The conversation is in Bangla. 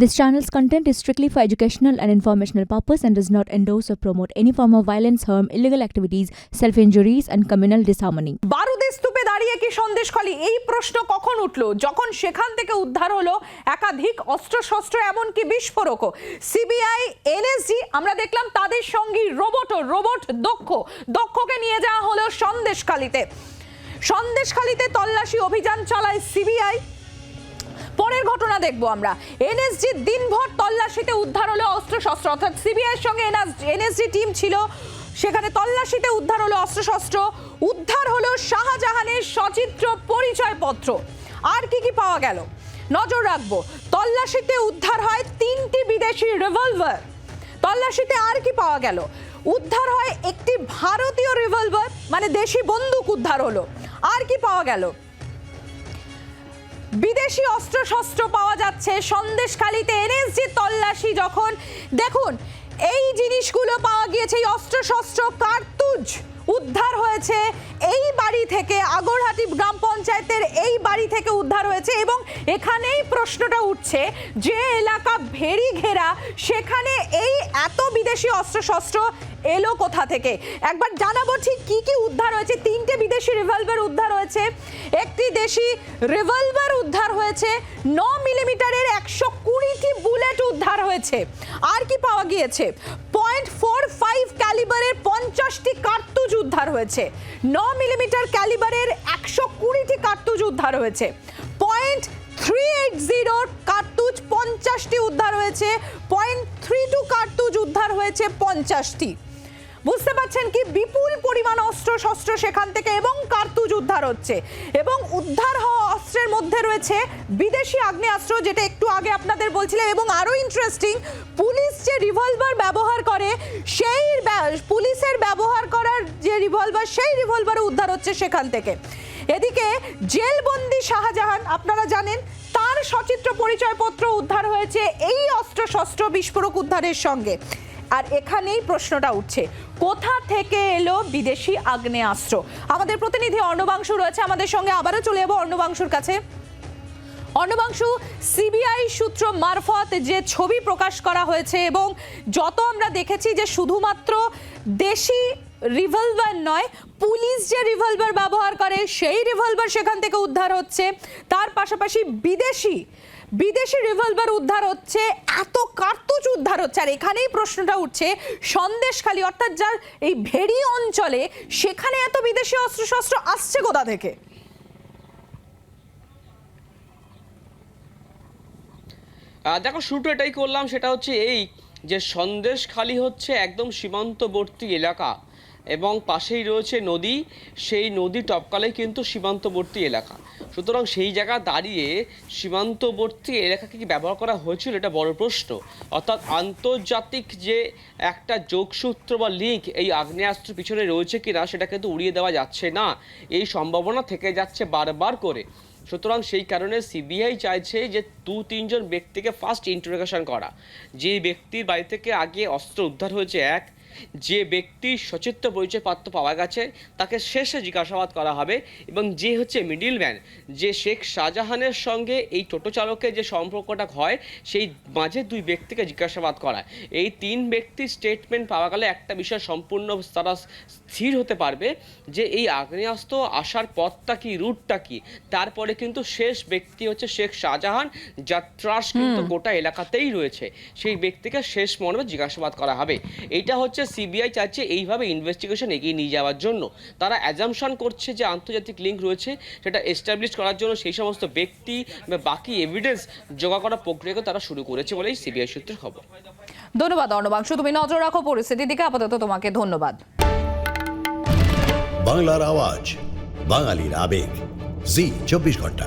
This channel's content is strictly for educational and informational purpose and does not endorse or promote any form of violence, harm, illegal activities, self-injuries and communal disharmony. বারুদের স্তূপে দাঁড়িয়ে কি সন্দেশখালী এই প্রশ্ন কখন উঠল যখন সেখান থেকে উদ্ধার হলো একাধিক অস্ত্রশস্ত্র এমনকি বিস্ফোরকও সিবিআই এনএসজি আমরা দেখলাম তাদের সঙ্গী রোবটও রোবট দক্ষ দক্ষকে নিয়ে যাওয়া হলো সন্দেশখালীতে সন্দেশখালীতে তল্লাশি অভিযান চালায় সিবিআই পরের ঘটনা দেখব আমরা। এনএসজি দিনভর তল্লাশিতে উদ্ধার হলো অস্ত্রশস্ত্র। অর্থাৎ সিবিআই এর সঙ্গে এনএসজি টিম ছিল। সেখানে তল্লাশিতে উদ্ধার হলো অস্ত্রশস্ত্র। উদ্ধার হলো শাহজাহানের সচিত্র পরিচয়পত্র। আর কি কি পাওয়া গেল? নজর রাখব। তল্লাশিতে উদ্ধার হয় তিনটি বিদেশি রিভলভার তল্লাশিতে আর কি পাওয়া গেল? উদ্ধার হয় একটি ভারতীয় রিভলভার মানে দেশি বন্দুক উদ্ধার হলো। আর কি পাওয়া গেল? বিদেশি অস্ত্রশস্ত্র পাওয়া যাচ্ছে। সন্দেশখালিতে এনএসজি তল্লাশি যখন, দেখুন, এই জিনিসগুলো পাওয়া গিয়েছে, এই অস্ত্রশস্ত্র কার্তুজ উদ্ধার হয়েছে এই বাড়ি থেকে, আগরহাটি গ্রাম পঞ্চায়েতের এই বাড়ি থেকে উদ্ধার হয়েছে এবং এখানেই প্রশ্নটা উঠছে যে এলাকা ভেরি ঘেরা, সেখানে এই এত বিদেশি অস্ত্রশস্ত্র এলো কোথা থেকে? একবার জানাব ঠিক কি কি উদ্ধার হয়েছে। তিনটে বিদেশি রিভলভার উদ্ধার হয়েছে। একটি দেশি রিভলভার উদ্ধার হয়েছে। ন মিলিমিটারের একশো কুড়িটি বুলেট উদ্ধার হয়েছে। আর কি পাওয়া গিয়েছে? পয়েন্ট ফোর ফাইভ ক্যালিবারের পঞ্চাশটি কার্তুজ উদ্ধার হয়েছে। ন মিলিমিটার ক্যালিবারের একশো কুড়িটি কার্তুজ উদ্ধার হয়েছে। পয়েন্ট থ্রি এইট জিরোর কার্তুজ পঞ্চাশটি উদ্ধার হয়েছে। পয়েন্ট থ্রি টু কার্তুজ উদ্ধার হয়েছে পঞ্চাশটি। বুঝতে পারছেন কি? বিপুল পরিমাণ অস্ত্র শস্ত্র সেখান থেকে এবং কার্তুজ উদ্ধার হচ্ছে। এবং উদ্ধার হওয়া অস্ত্রের মধ্যে রয়েছে বিদেশি আগ্নেয়াস্ত্র, যেটা একটু আগে আপনাদের বলছিলাম। এবং আরও ইন্টারেস্টিং পুলিশ যে রিভলভার ব্যবহার করে, সেই পুলিশের ব্যবহার করার যে রিভলভার সেই রিভলভারও উদ্ধার হচ্ছে সেখান থেকে। এদিকে জেলবন্দি শাহজাহান, আপনারা জানেন, তার সচিত্র পরিচয়পত্র উদ্ধার হয়েছে এই অস্ত্র শস্ত্র বিস্ফোরক উদ্ধারের সঙ্গে। আর এখানেই প্রশ্নটা উঠছে। কোথা থেকে এলো বিদেশি আগ্নেয়াস্ত্র? আমাদের প্রতিনিধি অর্ণবাংশু রয়েছে আমাদের সঙ্গে। আবারও চলে যাব অর্ণবাংশুর কাছে। অর্ণবাংশু, সিবিআই সূত্র মারফত যে ছবি প্রকাশ করা হয়েছে এবং যত আমরা দেখেছি যে শুধুমাত্র দেশি রিভলভার নয়, পুলিশ যে রিভলভার ব্যবহার করে, সেই রিভলভার সেখান থেকে উদ্ধার হচ্ছে। তার পাশাপাশি বিদেশি বিদেশি রিভলভার উদ্ধার হচ্ছে, এত কার্তুজ উদ্ধার হচ্ছে, আর এখানেই প্রশ্নটা উঠছে, সন্দেশখালী, অর্থাৎ যার এই ভেরি অঞ্চলে সেখানে এত বিদেশি অস্ত্রশস্ত্র আসছে কোথা থেকে? দেখো শুরুটা এটাই করলাম, সেটা হচ্ছে এই যে সন্দেশ খালি হচ্ছে একদম সীমান্তবর্তী এলাকা। এবং পাশেই রয়েছে নদী। সেই নদী টপকালে কিন্তু সীমান্তবর্তী এলাকা। সুতরাং সেই জায়গা দাঁড়িয়ে সীমান্তবর্তী এলাকাকে কি ব্যবহার করা হয়েছিল, এটা বড় প্রশ্ন। অর্থাৎ আন্তর্জাতিক যে একটা যোগসূত্র বা লিঙ্ক এই আগ্নেয়াস্ত্র পিছনে রয়েছে কিনা, সেটা কিন্তু উড়িয়ে দেওয়া যাচ্ছে না। এই সম্ভাবনা থেকে যাচ্ছে বারবার করে। সুতরাং সেই কারণে সিবিআই চাইছে যে দু, তিনজন ব্যক্তিকে ফার্স্ট ইন্টারোগেশন করা। যে ব্যক্তির বাড়ি থেকে আগে অস্ত্র উদ্ধার হয়েছে, এক যে ব্যক্তির সচিত্র পরিচয়পত্র পাওয়া গেছে তাকে শেষে জিজ্ঞাসাবাদ করা হবে এবং যে হচ্ছে মিডিল ম্যান যে শেখ শাহজাহানের সঙ্গে এই টোটো চালকের যে সম্পর্কটা হয় সেই মাঝে দুই ব্যক্তিকে জিজ্ঞাসাবাদ করা। এই তিন ব্যক্তির স্টেটমেন্ট পাওয়া গেলে একটা বিষয় সম্পূর্ণ তারা স্থির হতে পারবে যে এই আগ্নেয়াস্ত্র আসার পথটা কি রুটটা কি? তারপরে কিন্তু শেষ ব্যক্তি হচ্ছে শেখ শাহজাহান যার ত্রাস কিন্তু গোটা এলাকাতেই রয়েছে। সেই ব্যক্তিকে শেষ মর্মে জিজ্ঞাসাবাদ করা হবে। এইটা হচ্ছে সিবিআই চাচ্ছে এইভাবে ইনভেস্টিগেশন এগিয়ে নিয়ে যাওয়ার জন্য। তারা অ্যাজামশন করছে যে আন্তর্জাতিক লিঙ্ক রয়েছে সেটা এস্টাবলিশ করার জন্য সেই সমস্ত ব্যক্তি বা বাকি এভিডেন্স জোগাড় করার প্রক্রিয়াকে তারা শুরু করেছে বলেই সিবিআই সূত্রের খবর। ধন্যবাদ অর্ণবাংশু। তুমি নজর রাখো পরিস্থিতির দিকে। আপাতত তোমাকে ধন্যবাদ। বাংলার আওয়াজ বাঙালির আবেগ। জি চব্বিশ ঘণ্টা।